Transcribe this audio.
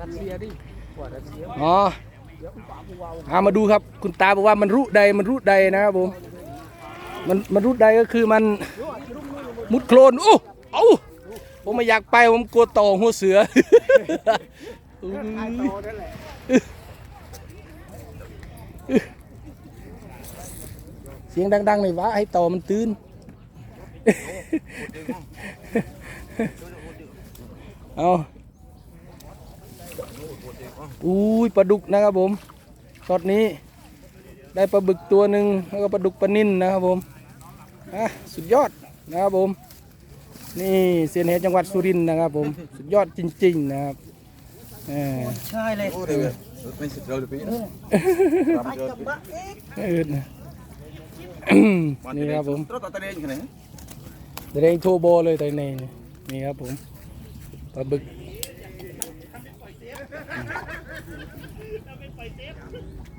รัสเซียดิกว่ารัสเซียอ๋อเอามาดูครับ คุณตาบอกว่ามันรู้ใดมันรู้ใดนะครับผมมันมันรู้ใดก็คือมันมุดโคลนโอ้เอ้าผมไม่อยากไปผมกลัวต่อหัวเสือเสียงดังๆหน่อยวะให้ต่อมันตื่นเอา อุ้ยปลาดุกนะครับผมตอนนี้ได้ปลาบึกตัวหนึ่งแล้วก็ปลาดุกปลานิ่นนะครับผมอะสุดยอดนะครับผม นี่เซียนเฮดจังหวัดสุรินทร์นะครับผมสุดยอดจริง ๆ นะครับเออใช่เลย Oh, det är Men sitter du på? ไปกับบ้าเอ๊ะเออนะนี่ครับผม Terus tak ada yang kena. เร่งโทโบเลยตัวนี้นี่ครับผมปลาบึก Também faz tempo.